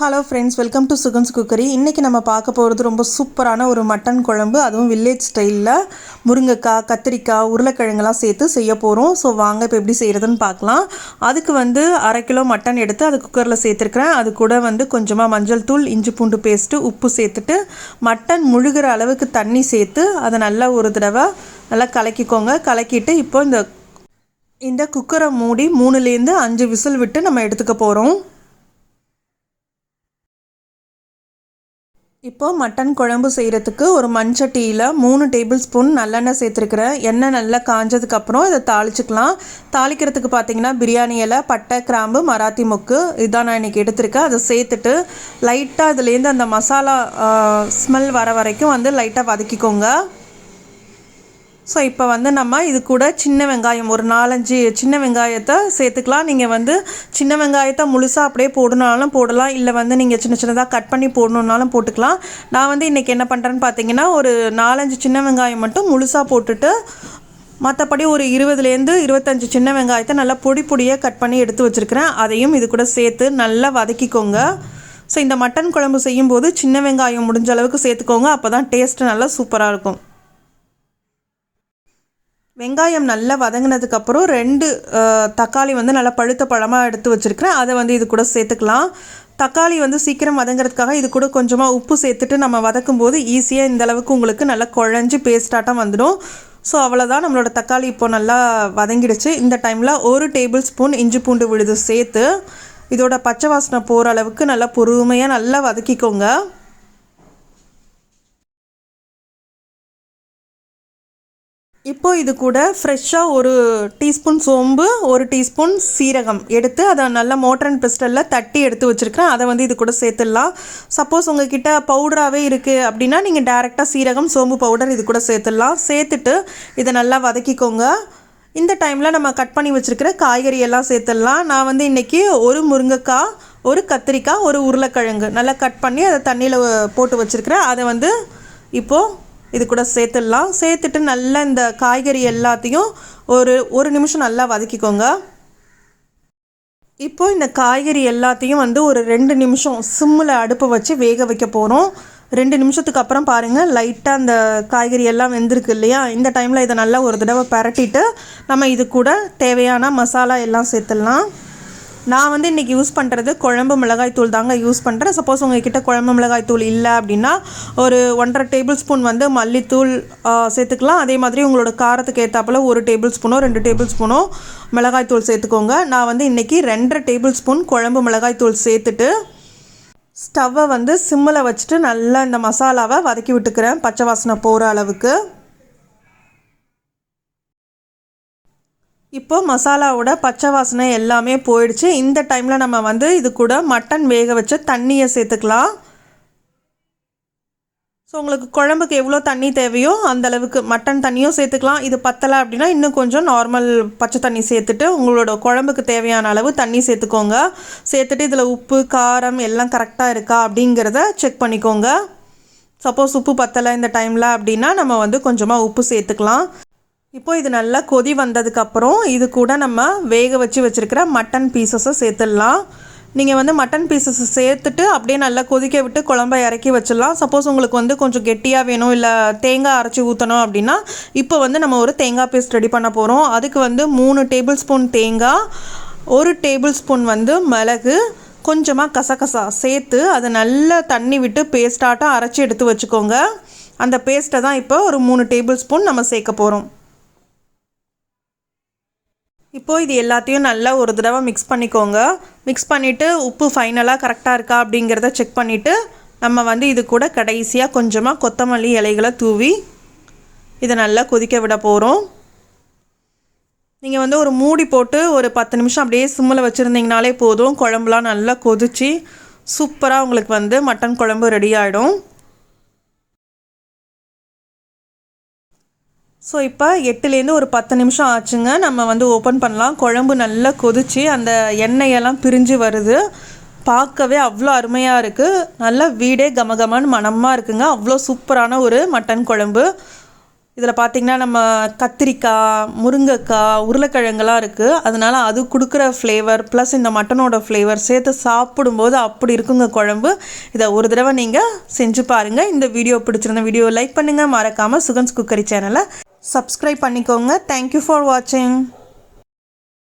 Hello friends welcome to Sugan's cookery இன்றைக்கி நம்ம பார்க்க போகிறது ரொம்ப சூப்பரான ஒரு மட்டன் குழம்பு. அதுவும் வில்லேஜ் ஸ்டைலில் முருங்கைக்காய் கத்திரிக்காய் உருளைக்கிழங்குலாம் சேர்த்து செய்ய போகிறோம் ஸோ வாங்க இப்போ எப்படி செய்கிறதுன்னு பார்க்கலாம். அதுக்கு வந்து அரை கிலோ மட்டன் எடுத்து அது குக்கரில் சேர்த்துருக்குறேன். அது கூட வந்து கொஞ்சமாக மஞ்சள் தூள் இஞ்சி பூண்டு பேஸ்ட்டு உப்பு சேர்த்துட்டு மட்டன் முழுகிற அளவுக்கு தண்ணி சேர்த்து அதை நல்லா ஒரு தடவை நல்லா கலக்கிக்கோங்க. கலக்கிட்டு இப்போ இந்த இந்த குக்கரை மூடி மூணுலேருந்து அஞ்சு விசில் விட்டு நம்ம எடுத்துக்க போகிறோம் இப்போது மட்டன் குழம்பு செய்கிறதுக்கு ஒரு மண்சட்டியில் மூணு டேபிள் ஸ்பூன் நல்லெண்ணெய் சேர்த்துருக்குறேன் எண்ணெய் நல்லா காஞ்சதுக்கப்புறம் இதை தாளிச்சுக்கலாம். தாளிக்கிறதுக்கு பார்த்தீங்கன்னா பிரியாணி இலை பட்டை கிராம்பு மராத்தி மொக்கு இதுதான் நான் இன்றைக்கி எடுத்திருக்கேன். அதை சேர்த்துட்டு லைட்டாக இதுலேருந்து அந்த மசாலா ஸ்மெல் வர வரைக்கும் வந்து லைட்டாக வதக்கிக்கோங்க. ஸோ இப்போ வந்து நம்ம இது கூட சின்ன வெங்காயம் ஒரு நாலஞ்சு சின்ன வெங்காயத்தை சேர்த்துக்கலாம். நீங்கள் வந்து சின்ன வெங்காயத்தை முழுசாக அப்படியே போடணுனாலும் போடலாம். இல்லை வந்து நீங்கள் சின்ன சின்னதாக கட் பண்ணி போடணுன்னாலும் போட்டுக்கலாம். நான் வந்து இன்றைக்கி என்ன பண்ணுறேன்னு பார்த்தீங்கன்னா ஒரு நாலஞ்சு சின்ன வெங்காயம் மட்டும் முழுசாக போட்டுட்டு மற்றபடி ஒரு இருபதுலேருந்து இருபத்தஞ்சி சின்ன வெங்காயத்தை நல்லா பொடி பொடியாக கட் பண்ணி எடுத்து வச்சுருக்கிறேன். அதையும் இது கூட சேர்த்து நல்லா வதக்கிக்கோங்க. ஸோ இந்த மட்டன் குழம்பு செய்யும்போது சின்ன வெங்காயம் முடிஞ்ச அளவுக்கு சேர்த்துக்கோங்க. அப்போ தான் டேஸ்ட்டு நல்லா சூப்பராக இருக்கும். வெங்காயம் நல்லா வதங்கினதுக்கப்புறம் ரெண்டு தக்காளி வந்து நல்லா பழுத்த பழமாக எடுத்து வச்சுருக்கிறேன். அதை வந்து இது கூட சேர்த்துக்கலாம். தக்காளி வந்து சீக்கிரம் வதங்கிறதுக்காக இது கூட கொஞ்சமாக உப்பு சேர்த்துட்டு நம்ம வதக்கும் போது ஈஸியாக இந்த அளவுக்கு உங்களுக்கு நல்லா குழஞ்சி பேஸ்டாட்டம் வந்துடும். ஸோ அவ்வளோதான் நம்மளோட தக்காளி இப்போ நல்லா வதங்கிடுச்சு. இந்த டைமில் ஒரு டேபிள் ஸ்பூன் இஞ்சி பூண்டு விழுது சேர்த்து இதோட பச்சை வாசனை போகிற அளவுக்கு நல்லா பொறுமையாக நல்லா வதக்கிக்கோங்க. இப்போ இது கூட ஃப்ரெஷ்ஷாக ஒரு டீஸ்பூன் சோம்பு ஒரு டீஸ்பூன் சீரகம் எடுத்து அதை நல்லா மோட்டர் அண்ட் பிஸ்டலில் தட்டி எடுத்து வச்சுருக்கிறேன். அதை வந்து இது கூட சேர்த்துடலாம். சப்போஸ் உங்ககிட்ட பவுடராகவே இருக்குது அப்படின்னா நீங்கள் டேரெக்டாக சீரகம் சோம்பு பவுடர் இது கூட சேர்த்துடலாம். சேர்த்துட்டு இதை நல்லா வதக்கிக்கோங்க. இந்த டைமில் நம்ம கட் பண்ணி வச்சுருக்கிற காய்கறி எல்லாம் சேர்த்துடலாம். நான் வந்து இன்றைக்கி ஒரு முருங்கைக்காய் ஒரு கத்திரிக்காய் ஒரு உருளைக்கிழங்கு நல்லா கட் பண்ணி அதை தண்ணியில் போட்டு வச்சுருக்கிறேன். அதை வந்து இப்போது இது கூட சேர்த்துடலாம். சேர்த்துட்டு நல்லா இந்த காய்கறி எல்லாத்தையும் ஒரு ஒரு நிமிஷம் நல்லா வதக்கிக்கோங்க. இப்போ இந்த காய்கறி எல்லாத்தையும் வந்து ஒரு ரெண்டு நிமிஷம் சிம்மில் அடுப்பை வச்சு வேக வைக்க போகிறோம் ரெண்டு நிமிஷத்துக்கு அப்புறம் பாருங்கள் லைட்டாக அந்த காய்கறி எல்லாம் வெந்திருக்கு இல்லையா? இந்த டைமில் இதை நல்லா ஒரு தடவை பரட்டிட்டு நம்ம இது கூட தேவையான மசாலா எல்லாம் சேர்த்துடலாம். நான் வந்து இன்றைக்கி யூஸ் பண்ணுறது குழம்பு மிளகாய் தூள் தாங்க யூஸ் பண்ணுறேன் சப்போஸ் உங்ககிட்ட குழம்பு மிளகாய் தூள் இல்லை அப்படின்னா ஒரு ஒன்றரை டேபிள் ஸ்பூன் வந்து மல்லித்தூள் சேர்த்துக்கலாம். அதே மாதிரி உங்களோட காரத்துக்கு ஏற்றாப்பில் ஒரு டேபிள் ஸ்பூனோ ரெண்டு டேபிள் ஸ்பூனோ மிளகாய் தூள் சேர்த்துக்கோங்க. நான் வந்து இன்றைக்கி ரெண்டரை டேபிள் ஸ்பூன் குழம்பு மிளகாய் தூள் சேர்த்துட்டு ஸ்டவ்வை வந்து சிம்மில் வச்சுட்டு நல்லா இந்த மசாலாவை வதக்கி விட்டுக்கிறேன். பச்சை வாசனை போகிற அளவுக்கு. இப்போ மசாலாவோட பச்சை வாசனை எல்லாமே போயிடுச்சு. இந்த டைமில் நம்ம வந்து இது கூட மட்டன் வேக வச்ச தண்ணியை சேர்த்துக்கலாம். ஸோ உங்களுக்கு குழம்புக்கு எவ்வளோ தண்ணி தேவையோ அந்தளவுக்கு மட்டன் தண்ணியும் சேர்த்துக்கலாம். இது பத்தலை அப்படின்னா இன்னும் கொஞ்சம் நார்மல் பச்சை தண்ணி சேர்த்துட்டு உங்களோட குழம்புக்கு தேவையான அளவு தண்ணி சேர்த்துக்கோங்க. சேர்த்துட்டு இதில் உப்பு காரம் எல்லாம் கரெக்டாக இருக்கா அப்படிங்கிறத செக் பண்ணிக்கோங்க. சப்போஸ் உப்பு பத்தலை இந்த டைமில் அப்படின்னா நம்ம வந்து கொஞ்சமாக உப்பு சேர்த்துக்கலாம். இப்போ இது நல்லா கொதி வந்ததுக்கப்புறம் இது கூட நம்ம வேக வச்சு வச்சுருக்கிற மட்டன் பீசஸை சேர்த்துடலாம். நீங்கள் வந்து மட்டன் பீசஸ் சேர்த்துட்டு அப்படியே நல்லா கொதிக்க விட்டு குழம்ப இறக்கி வச்சிடலாம். சப்போஸ் உங்களுக்கு வந்து கொஞ்சம் கெட்டியாக வேணும் இல்லை தேங்காய் அரைச்சி ஊற்றணும் அப்படின்னா இப்போ வந்து நம்ம ஒரு தேங்காய் பேஸ்ட் ரெடி பண்ண போகிறோம் அதுக்கு வந்து மூணு டேபிள் ஸ்பூன் தேங்காய் ஒரு டேபிள் ஸ்பூன் வந்து மிளகு கொஞ்சமாக கசகசா சேர்த்து அதை நல்லா தண்ணி விட்டு பேஸ்டாட்டம் அரைச்சி எடுத்து வச்சுக்கோங்க. அந்த பேஸ்ட்டை தான் இப்போ ஒரு மூணு டேபிள் ஸ்பூன் நம்ம சேர்க்க போகிறோம் இப்போது இது எல்லாத்தையும் நல்லா ஒரு தடவை மிக்ஸ் பண்ணிக்கோங்க. மிக்ஸ் பண்ணிவிட்டு உப்பு ஃபைனலாக கரெக்டாக இருக்கா அப்படிங்கிறத செக் பண்ணிவிட்டு நம்ம வந்து இது கூட கடைசியாக கொஞ்சமாக கொத்தமல்லி இலைகளை தூவி இதை நல்லா கொதிக்க விட போகிறோம் நீங்கள் வந்து ஒரு மூடி போட்டு ஒரு பத்து நிமிஷம் அப்படியே சிம்மில் வச்சுருந்தீங்கனாலே போதும். குழம்புலாம் நல்லா கொதித்து சூப்பராக உங்களுக்கு வந்து மட்டன் குழம்பு ரெடி ஆகிடும் ஸோ இப்போ எட்டுலேருந்து ஒரு பத்து நிமிஷம் ஆச்சுங்க. நம்ம வந்து ஓப்பன் பண்ணலாம். குழம்பு நல்லா கொதித்து அந்த எண்ணெயெல்லாம் பிரிஞ்சு வருது. பார்க்கவே அவ்வளோ அருமையாக இருக்குது நல்லா வீடே கமகமன்னு மனமாக இருக்குங்க. அவ்வளோ சூப்பரான ஒரு மட்டன் குழம்பு. இதில் பார்த்திங்கன்னா நம்ம கத்திரிக்காய் முருங்கைக்காய் உருளைக்கிழங்குலாம் இருக்குது அதனால் அது கொடுக்குற ஃப்ளேவர் ப்ளஸ் இந்த மட்டனோட ஃப்ளேவர் சேர்த்து சாப்பிடும்போது அப்படி இருக்குங்க குழம்பு. இதை ஒரு தடவை நீங்கள் செஞ்சு பாருங்கள் இந்த வீடியோ பிடிச்சிருந்த வீடியோ லைக் பண்ணுங்கள் மறக்காமல் சுகன்ஸ் குக்கரி சேனலை சப்ஸ்கிரைப் பண்ணிக்கோங்க. தேங்க்யூ ஃபார் வாட்சிங்